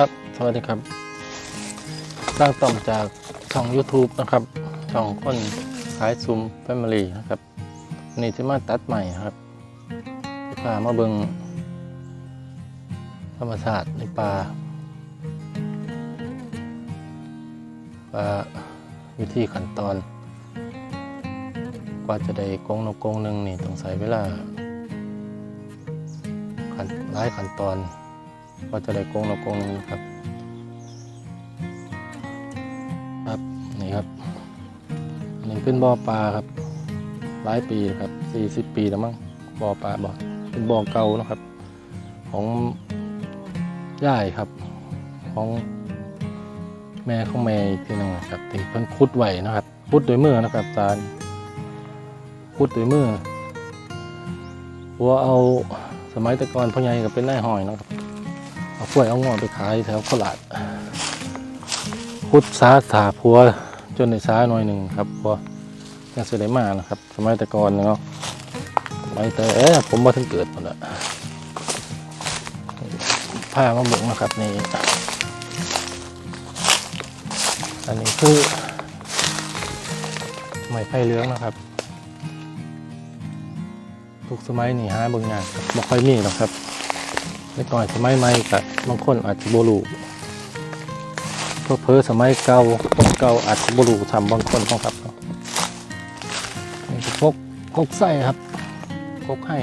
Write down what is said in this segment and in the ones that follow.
ครับ สวัสดีครับตั้งต่อมจากช่อง YouTube นะครับ ช่องคนขายซุ้มแฟมิลี่นะครับ นี่จะมาตัดใหม่ครับพามาเบิงธรรมชาสติในป่าป่าวิธีขั้นตอน กว่าจะได้กงนกกงหนึ่งนี่ต้องใช้เวลาขั้นหลายขั้นตอน ก็จะได้กงเรากงหนึงครับ ครับนี่ครับอันนี้เป็นบ่อปลาครับหลายปีครับสี่สิบปีแล้วมั้งบ่อปลาบ่อเป็นบ่อเก่านะครับ ของย่ายครับ ของแม่ของแม่อีกทีหนึงครับที่เพิ่นขุดไว้นะครับขุดด้วยมือนะครับตาลขุดด้วยมือหัวเอาสมัยต่ก่อนพ่อใหญ่ก็เป็นนายหอยนะครับ เอากล้วยเอางอไปขายแถวโคราชพุทธสาสาพัวจนในช้าหน่อยหนึ่งครับพัวยังเสได็มานะครับ สมัยแต่ก่อนเนาะสมัยแต่เอ๊ะผมมาถึงเกิดหมดละผ้ามาบุกนะครับนี่อันนี้คือไม้ไผ่เลื้องนะครับ ทุกสมัยนี่หาเบางอย่างครับบ่ค่อยมีหรอกครับ เล็กน้อยสมัยใหม่กับบางคนอาจจะบรูเพอเพอสมัยเก่าคนเก่าอาจจะบรูทำบางคนต้องครับนี่คือกกกกไส้ครับกกให้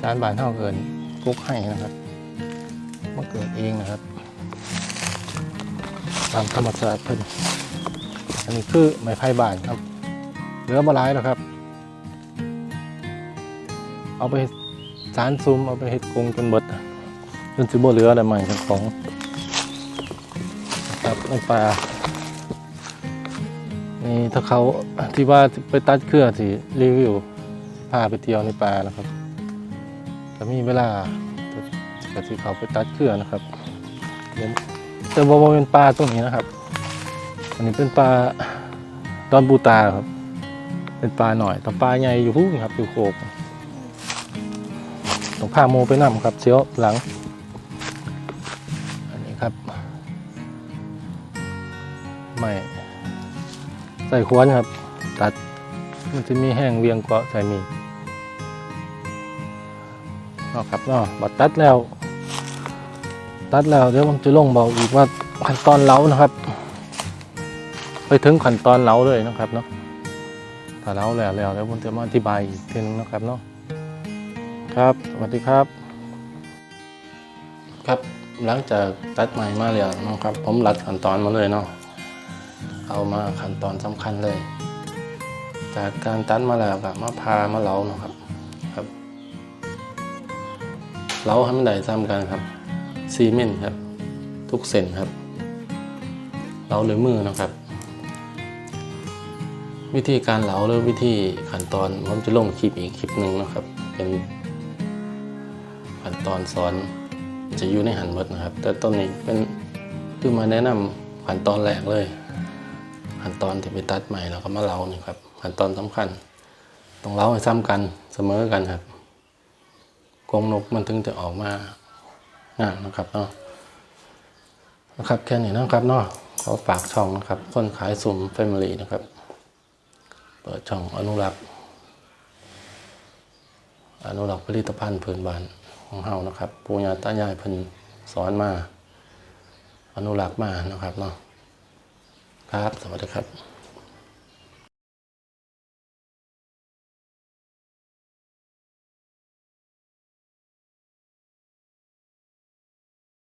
สารบานเท่าเกินกกให้นะครับมาเกิดเองนะครับ ตามธรรมชาติเพิ่นอันนี้คือไม้ไผ่บานครับเหลือบหลายแล้วครับ เอาไป สารซุมเอาไปเห็ดกรงจนเบิดจนสิบ่เหลืออะไรใหม่ทั้งของครับในป่านี่ถ้าเขาที่ว่าไปตัดเครือสิรีวิวพาไปเที่ยวในป่านะครับจะมีเวลาก็สิเขาไปตัดเครือนะครับเดี๋ยวแต่ว่าบ่เป็นป่าตรงนี้นะครับ อันนี้เป็นป่าดอนบูตาครับ เป็นป่าหน่อยแต่ป่าใหญ่อยู่พุ่งครับอยู่โคก ต้องพาโมไปนำครับเชียวหลัง อันนี้ครับไม่ใส่ควรครับ ตัดมันจะมีแห้งเวียงกว่าใส่มีนาะครับนาะบัดตัดแล้ว ตัดแล้วเดี๋ยวผมจะลงบอกอีกว่าขั้นตอนเล้านะครับ ไปถึงขั้นตอนเล้าเลยนะครับเนาะถ้าเล้าแล้วแล้วแล้วผมจะมาอธิบายอีกทีนึงนะครับเนาะ ครับสวัสดีครับ ครับหลังจากตัดไม้มาแล้วนะครับ ผมรัดขั้นตอนมาเลยเนาะเอามาขั้นตอนสำคัญเลย จากการตัดมาแล้วกับมาพามาเหลาเนาะครับครับเหลาให้มันได้ซ้ำกันครับซีเมนต์ครับ ทุกเส้นครับเหลาด้วยมือนะครับ วิธีการเหลาหรือวิธีขั้นตอนผมจะลงคลิปอีกคลิปหนึ่งนะครับ เป็น ขั้นตอนสอนจะอยู่ในหันหมดนะครับ แต่ต้นนี้เป็นคือมาแนะนำขั้นตอนแรกเลยขั้นตอนที่ไปตัดใหม่แล้วก็มาเล้านี่ครับขั้นตอนสำคัญต้องเล้าให้ซ้ำกันเสมอกันครับกรงนกมันถึงจะออกมางามนะครับเนาะนะครับแค่นี้นะครับเนาะขอฝากช่องนะครับ คนขายสุ่มแฟมิลี่นะครับ เปิดช่องอนุรักษ์อนุรักษ์ผลิตภัณฑ์พื้นบ้าน ของเฮานะครับปู่ย่าตายายเพิ่นสอนมา อนุรักษ์มานะครับเนาะครับ สวัสดีครับ